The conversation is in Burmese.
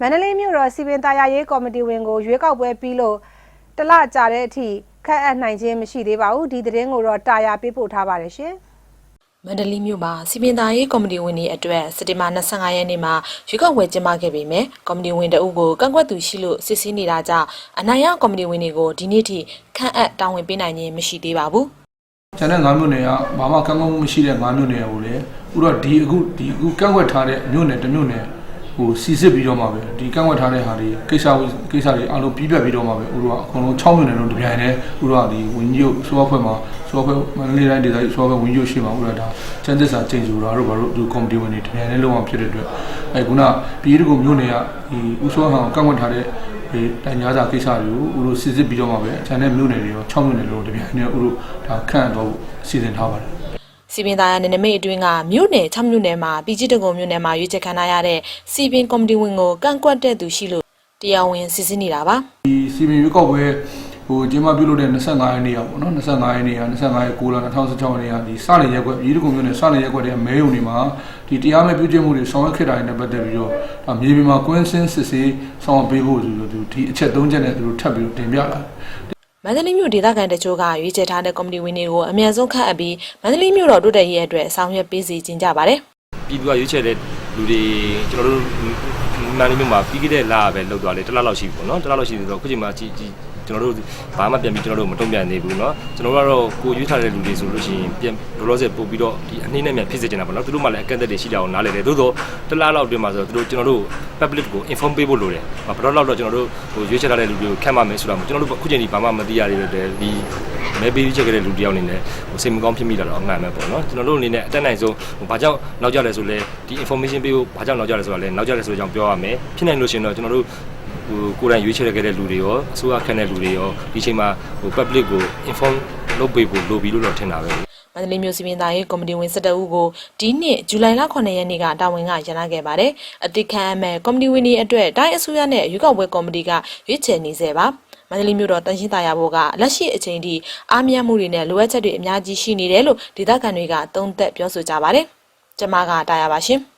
မန္တလေးမြို့တော်စီပင်တာယာရေးကော်မတီဝင်ကိုရွေးကောက်ပွဲပြီးလို့တလကြာတဲ့အထိခန့်အပ်နိုင်ခြင်းမရှိသေးပါဘူးဒီသတင်းကိုတော့တာယာပေးပို့ထားပါတယ်ရှင်မန္တလေးမြို့မှာစီပင်သားရေးကော်မတီဝင်တွေအတွက်စက်တင်ဘာ25ရက်နေ့မှာရွေးကောက်ပွဲကျင်းပခဲ့ပေမဲ့ကော်မတီဝင်တအုပ်ကိုကန့်ကွက်သူရှိလို့စစ်ဆေးနေတာကြောင့်အနိုင်ရကော်မတီဝင်တွေကိုဒီနေ့ထိခန့်အပ်တာဝန်ပေးနိုင်ခြင်းမရှိသေးပါဘူးကျန်တဲ့၅မြို့နယ်ကဘာမှကန့်ကွက်မှုမရှိတဲ့၅မြို့နယ်ကိုလည်းဥတော့ဒီအခုဒီအခုကန့်ကွက်ထားတဲ့မြို့နယ်တစ်မြို့နယ် ဟိုစီစစ်ပြီးတော့မှပဲဒီကန့်ကွက်ထားတဲ့ဟာတွေကိစ္စဝိကိစ္စတွေအလုံးပြီးပြတ်ပြီးတော့မှပဲဥတော့အကုန်လုံး6မြို့နယ်လုံးတပြိုင်တည်းဥတော့ဒီဝင်းကြီးတို့စိုးအဖွဲ့မှာစိုးအဖွဲ့မန္တလေးတိုင်းဒေသကြီးစိုးအဖွဲ့ဝင်းကြီးရှိမှာဥတော့ဒါကျန်းသစ္စာချိန်စုတာတို့ဘာလို့ဒီကော်မတီဝင်တွေတပြိုင်တည်းလုံးအောင်ဖြစ်တဲ့အတွက်အဲခုနပြည်သူ့ကိုမြို့နယ်ကဒီဥစိုးဟောင်းကန့်ကွက်ထားတဲ့ဒီတိုင်ကြားစာကိစ္စတွေကိုဥတို့စစ်စစ်ပြီးတော့မှပဲကျန်တဲ့မြို့နယ်တွေရော6မြို့နယ်လုံးတပြိုင်တည်းဥတို့ဒါခန့်တော့စီစဉ်ထားပါတယ် စီပင်သားရနယ်နိမိတ်အတွင်းကမြို့နယ်6မြို့နယ်မှာပြည်ကြီးတကုံမြို့နယ်မှာရွေးချယ်ခံရတဲ့စီပင်ကော်မတီဝင်ကိုကန့်ကွက်တဲ့သူရှိလို့တရားဝင်စစ်ဆေးနေတာပါဒီစီမီရွေးကောက်ပွဲဟိုကျင်းပပြုလုပ်တဲ့25ရက်နေ့ကပေါ့နော်25ရက်နေ့က25ရက်6လ2016ရက်နေ့ကဒီစနေရက်ကွက်ပြည်သူ့ကွန်မြူနတီစနေရက်ကွက်တဲ့မဲယုံတွေမှာဒီတရားမဲ့ပြုကျင့်မှုတွေဆောင်ရွက်ခဲ့တာတွေနဲ့ပတ်သက်ပြီးတော့ဒါမြေပြင်မှာကွင်းစင်းစစ်ဆေးဆောင်ရွက်ပေးဖို့ဆိုလို့သူဒီအချက်၃ချက်နဲ့သူတို့ထပ်ပြီးတော့တင်ပြလာတယ် မန္တလေးမြို့ဒေသခံတချို့ကရွေးချယ်ထားတဲ့ကော်မတီဝင်တွေကိုအမြန်ဆုံးခန့်အပ်ပြီးမန္တလေးမြို့တော်တိုးတက်ရေးအတွက်ဆောင်ရွက်ပေးစီခြင်းကြပါတယ် ပြည်သူကရွေးချယ်တဲ့လူတွေကျွန်တော်တို့မန်လေးမြို့မှာပြီးခဲ့တဲ့လကပဲလောက်သွားလေတစ်လလောက်ရှိပြီပေါ့နော်တစ်လလောက်ရှိပြီဆိုတော့ခုချိန်မှာကြီးကြီးကျွန်တော်တို့ဘာမှပြန်ပြီးကျွန်တော်တို့မတုံ့ပြန်သေးဘူးเนาะကျွန်တော်တို့ကတော့ကိုရွေးထားတဲ့လူတွေဆိုလို့ရှိရင်ပြန်လောလောဆယ်ပို့ပြီးတော့ဒီအနှိမ့်နဲ့မြန်ဖြစ်စေချင်တာပေါ့နော်သူတို့မှလည်းအကန့်အသတ်တွေရှိကြအောင်နားလည်တယ်သို့တော့တစ်လလောက်အတွင်းမှာဆိုတော့သူတို့ကျွန်တော်တို့ public ကို inform ပေးဖို့လိုတယ်ဘယ်တော့လောက်တော့ကျွန်တော်တို့ဟိုရွေးချယ်ထားတဲ့လူတွေကိုခန့်မှမယ်ဆိုတာမျိုးကျွန်တော်တို့ခုချိန်ဒီဘာမှမသိရသေးတဲ့ဒီမဲပေးချက်ခဲ့တဲ့လူတယောက်အနေနဲ့ဟိုစိတ်မကောင်းဖြစ်မိတာတော့အမှန်ပဲပေါ့နော်ကျွန်တော်တို့အနေနဲ့အတက်နိုင်ဆုံးဟိုဘာကြောင့်နောက်ကျလဲဆိုလဲဒီ information ပေးဖို့ဘာကြောင့်နောက်ကျလဲဆိုတာလဲနောက်ကျလဲဆိုတဲ့အကြောင်းပြောရမယ်ဖြစ်နိုင်လို့ရှိရင်တော့ကျွန်တော်တို့ဟိုကိုယ်တိုင်ရွေးချယ်ခဲ့တဲ့လူတွေရောအစိုးရခန့်တဲ့လူတွေရောဒီချိန်မှာဟို public ကို inform လုပ်ပေးဖို့လိုပြီလို့တော့ထင်တာပဲ မန္တလေးမြို့စီပင်သားရေးကော်မတီဝင်12ဦးကိုဒီနှစ်ဇူလိုင်လ9ရက်နေ့ကတာဝန်ကရန်နာခဲ့ပါတယ်အတိခံအမဲ့ကော်မတီဝင်တွေအတွက်တိုင်းအစိုးရနဲ့ရွေးကောက်ပွဲကော်မတီကရွေးချယ်နေစေပါမန္တလေးမြို့တော်တန်ရှင်းသာယာဘို့ကလက်ရှိအချိန်ထိအားမြတ်မှုတွေနဲ့လိုအပ်ချက်တွေအများကြီးရှိနေတယ်လို့ဒေသခံတွေကသုံးသပ်ပြောဆိုကြပါတယ်ကျမကတာယာပါရှင်